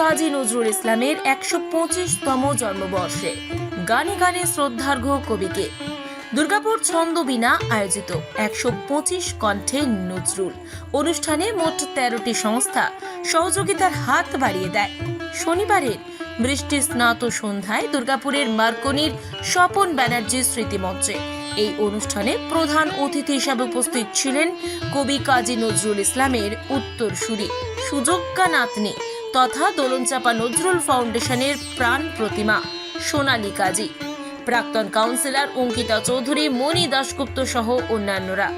কাজী নজরুল ইসলামের একশো পঁচিশতম জন্মবর্ষে। গানে গানে শ্রদ্ধার্ঘ কবিকে। দুর্গাপুর ছন্দবিনা আয়োজিত একশো পঁচিশ কণ্ঠে নজরুল। অনুষ্ঠানে মোট তেরোটি সংস্থা সহযোগিতার হাত বাড়িয়ে দেয়। শনিবারের বৃষ্টি স্নাত সন্ধ্যায় দুর্গাপুরের মার্কনির স্বপন ব্যানার্জি স্মৃতিমঞ্চে। এই অনুষ্ঠানে প্রধান অতিথি হিসাবে উপস্থিত ছিলেন কবি কাজী নজরুল ইসলামের উত্তরসূরি সুযোগ্যা নাতনি তথা দোলনচাপা নজরুল ফাউন্ডেশনের প্রাণ প্রতিমা, সোনালী কাজী। প্রাক্তন কাউন্সিলর অঙ্কিতা চৌধুরী, মণি দাশগুপ্ত সহ অন্যান্যরা।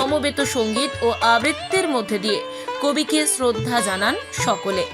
সমবেত সংগীত ও আবৃত্তির মধ্যে দিয়ে কবিকে শ্রদ্ধা জানান সকলে।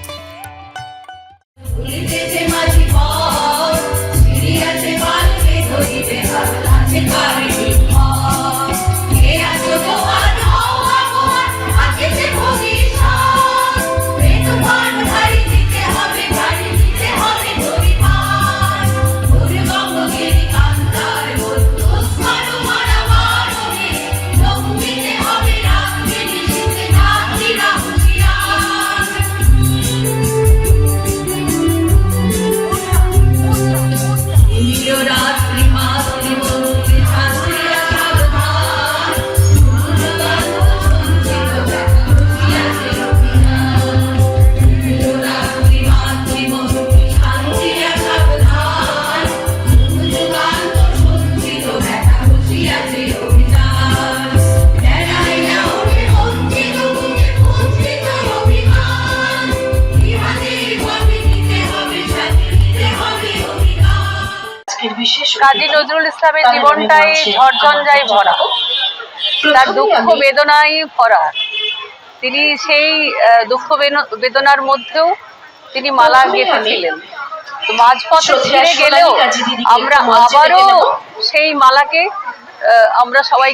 কাজী নজরুল ইসলামের জীবনটাই ঝড়ঝঞ্ঝায় ভরা। তার দুঃখ বেদনাই ভরা। তিনি সেই দুঃখ বেদনার মধ্যেও তিনি মালা গেঁথেছিলেন মাঝপথ ছেড়ে গেলেও আমরা আবারও সেই মালাকে আমরা সবাই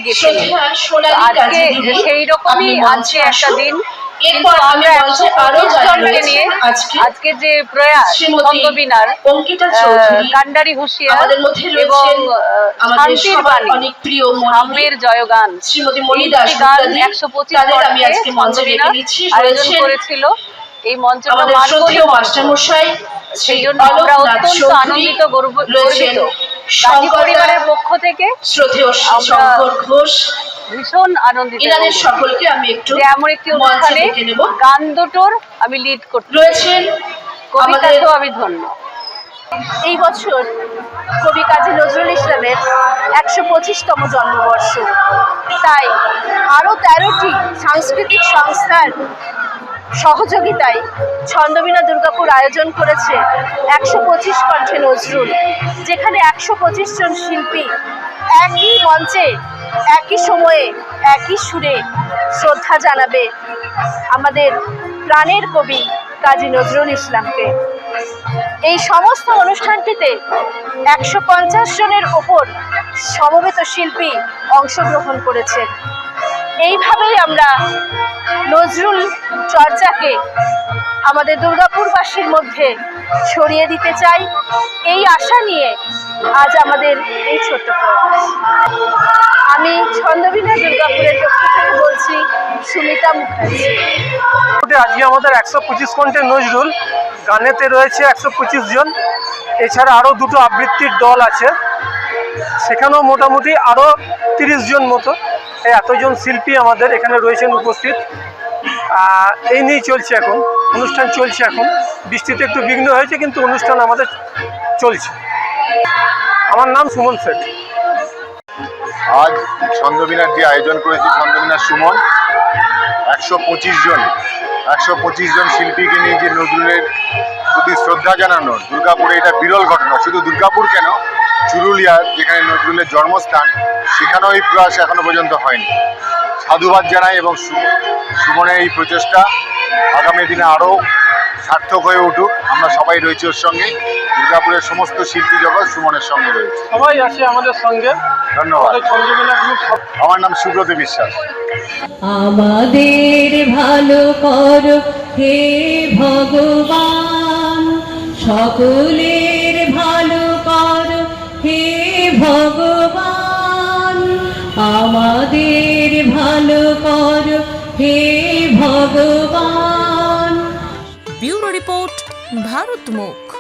সোনালী আজকে সেই রকমই আজকে একটা দিন। কিন্তু আমরা একশো আরও জনকে নিয়ে আজকে যে প্রয়াস ছন্দবিনার কান্ডারি হুঁশিয়ার এবং শান্তির বাণী জয়গান। গান একশো পঁচিশ আয়োজন করেছিল। এই মঞ্চটা মঞ্চ। মাস্টারমশাই শ্রী সেই জন্য আমরা অত্যন্ত আনন্দিত গর্ব- গর্বিত। পরিবারের পক্ষ থেকে শ্রদ্ধেয় শঙ্কর ঘোষ ভীষণ আনন্দিত গর্বিত। সকলকে আমি একটু এমন একটি অনুষ্ঠানে গান দুটোর আমি লিড করতে রয়েছেন কবিতাতেও আমি ধন্য। এই বছর কবি কাজী নজরুল ইসলামের একশো পঁচিশতম জন্মবর্ষ। তাই আরও তেরোটি সাংস্কৃতিক সংস্থার সহযোগিতায় ছন্দবিনা দুর্গাপুর আয়োজন করেছে একশো পঁচিশ কণ্ঠে নজরুল, যেখানে একশো পঁচিশ জন শিল্পী একই মঞ্চে, একই সময়ে, একই সুরে শ্রদ্ধা জানাবে আমাদের প্রাণের কবি কাজী নজরুল ইসলামকে। এই সমস্ত অনুষ্ঠানটিতে একশো পঞ্চাশ জনের ওপর সমবেত শিল্পী অংশগ্রহণ করেছেন। এইভাবেই আমরা নজরুল চর্চাকে আমাদের দুর্গাপুরবাসীর মধ্যে ছড়িয়ে দিতে চাই। এই আশা নিয়ে আজ আমাদের এই ছোট্ট আমি ছন্দবিনা দুর্গাপুরের পক্ষ থেকে বলছি, সুমিতা মুখার্জি। আজকে আমাদের একশো পঁচিশ কণ্ঠের নজরুল। গানেতে রয়েছে একশো পঁচিশ জন। এছাড়া আরও দুটো আবৃত্তির দল আছে। সেখানেও মোটামুটি আরও তিরিশ জন মতো। এতজন শিল্পী আমাদের এখানে রয়েছেন উপস্থিত। এই নিয়েই চলছে এখন, অনুষ্ঠান চলছে এখন। বৃষ্টিতে একটু বিঘ্ন হয়েছে, কিন্তু অনুষ্ঠান আমাদের চলছে। আমার নাম সুমন শেঠ। আজ ছন্দবিনার যে আয়োজন করেছি, ছন্দবিনার সুমন, একশো পঁচিশ জন, একশো পঁচিশ জন শিল্পীকে নিয়ে যে নজরুলের প্রতি শ্রদ্ধা জানানো, দুর্গাপুরে এটা বিরল ঘটনা। শুধু দুর্গাপুর কেন চুরুলিয়ার যেখানে নজরুলের জন্মস্থান সেখানেও এই প্রয়াস এখনও পর্যন্ত হয়নি। সাধুবাদ জানাই এবং সু- সুমনের এই প্রচেষ্টা আগামী দিনে আরও সার্থক হয়ে উঠুক। আমরা সবাই রয়েছি ওর সঙ্গে। দুর্গাপুরের সমস্ত শিল্পী জগৎ সুমনের সঙ্গে রয়েছে। সবাই আছে আমাদের সঙ্গে। ধন্যবাদ। আমার নাম সুব্রত বিশ্বাস। আমাদের ভালো কর হে ভগবান সকলের ভগবান আমাদের ভালো কর। হে ভগবান। ব্যুরো রিপোর্ট ভারত মুখ